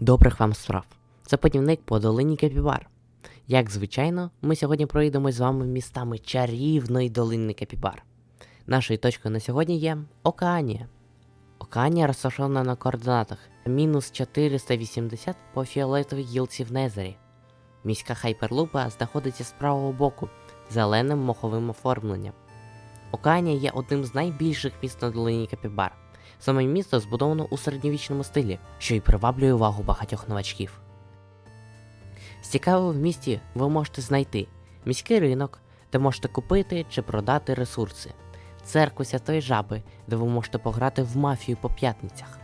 Добрих вам справ. Це путівник по долині Капібар. Як звичайно, ми сьогодні проїдемо з вами містами чарівної долини Капібар. Нашою точкою на сьогодні є Океанія. Океанія розташована на координатах мінус 480 по фіолетовій гілці в Незері. Міська хайперлупа знаходиться з правого боку зеленим моховим оформленням. Океанія є одним з найбільших міст на долині Капібар. Саме місто збудовано у середньовічному стилі, що й приваблює увагу багатьох новачків. З цікавого в місті ви можете знайти міський ринок, де можете купити чи продати ресурси, церкву Святої Жаби, де ви можете пограти в мафію по п'ятницях,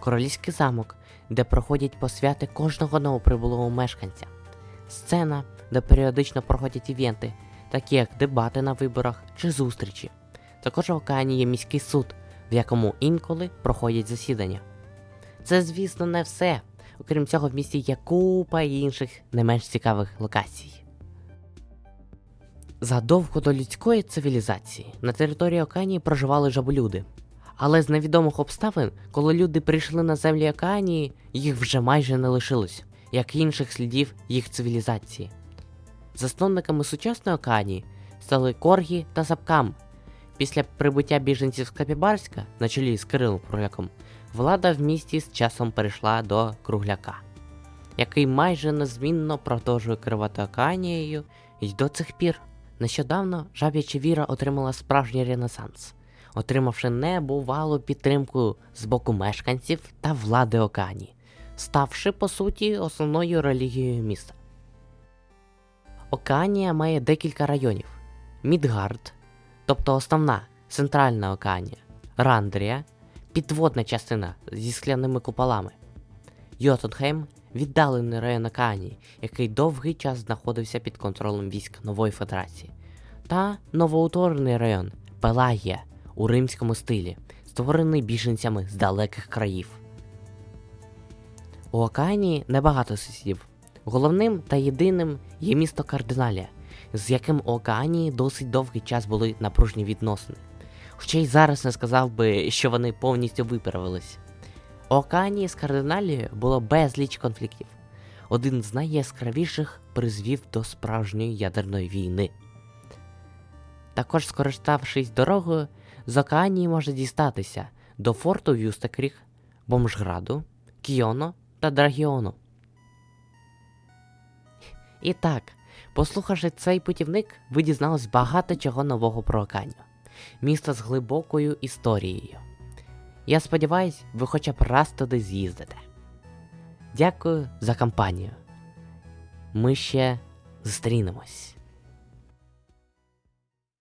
королівський замок, де проходять посвяти кожного новоприбулого мешканця, сцена, де періодично проходять івенти, такі як дебати на виборах чи зустрічі. Також в океані є міський суд, в якому інколи проходять засідання. Це, звісно, не все. Окрім цього, в місті є купа інших не менш цікавих локацій. Задовго до людської цивілізації на території Океанії проживали жаболюди. Але з невідомих обставин, коли люди прийшли на землі Океанії, їх вже майже не лишилось, як і інших слідів їх цивілізації. Засновниками сучасної Океанії стали Коргі та Сапкам. Після прибуття біженців з Капібарська на чолі з Кирилом Кругляком, влада в місті з часом перейшла до Кругляка, який майже незмінно продовжує керувати Океанією і до цих пір. Нещодавно жаб'яча віра отримала справжній ренесанс, отримавши небувалу підтримку з боку мешканців та влади Океанії, ставши по суті основною релігією міста. Океанія має декілька районів: Мідгард, тобто основна центральна Океанія, Рандрія, підводна частина зі скляними куполами, Йотунхейм віддалений район Океанії, який довгий час знаходився під контролем військ Нової Федерації, та новоутворений район Пелагія у римському стилі, створений біженцями з далеких країв. У Океанії небагато сусідів. Головним та єдиним є місто Кардиналія, з яким Океанії досить довгий час були напружні відносини. Хоча й зараз не сказав би, що вони повністю виправились. У Океанії з Кардиналією було безліч конфліктів. Один з найяскравіших призвів до справжньої ядерної війни. Також, скориставшись дорогою, з Океанії може дістатися до форту Вюстекріг, Бомжграду, Кіоно та Драгіону. І так, послухавши цей путівник, ви дізнались багато чого нового про Аканю. Місто з глибокою історією. Я сподіваюсь, ви хоча б раз туди з'їздите. Дякую за компанію. Ми ще зустрінемось.